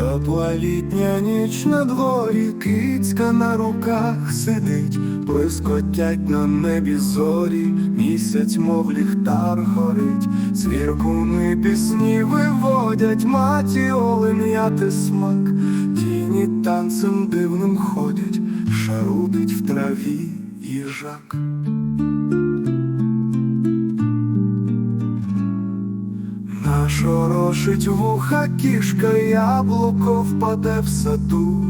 Тепла літня ніч на дворі, кицька на руках сидить, блискотять на небі зорі, місяць, мов ліхтар горить, Звіркуни пісні виводять, маті оленяти смак, тіні танцем дивним ходять, шарудить в траві їжак. Нашорошить вуха кішка, яблуко впаде в саду.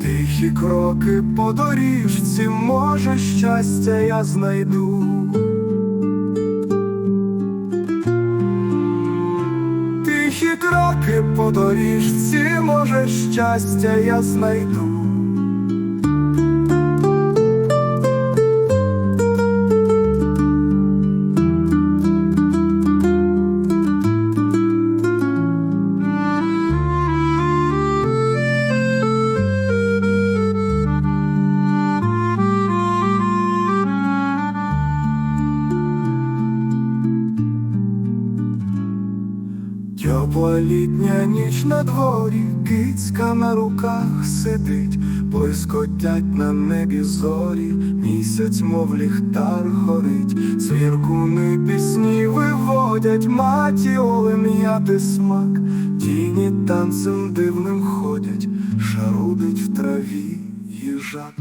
Тихі кроки по доріжці, може, щастя я знайду. Тихі кроки по доріжці, може, щастя я знайду. Тепла літня ніч на дворі, кицька на руках сидить, блискотять на небі зорі, місяць, мов ліхтар горить, Звіркуни пісні виводять, маті оленяти смак, тіні танцем дивним ходять, шарудить в траві їжак.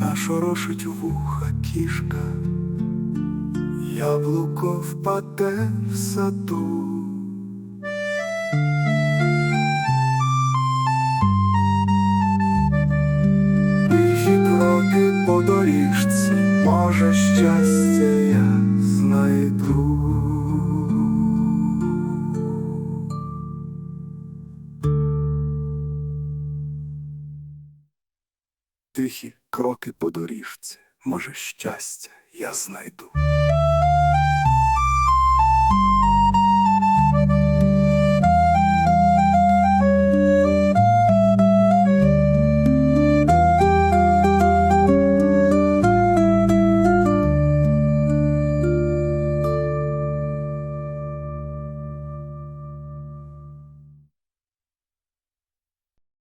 Нашорошить вуха кішка, яблуко впаде в саду. Може, щастя я знайду. Тихі кроки по доріжці, може, щастя я знайду.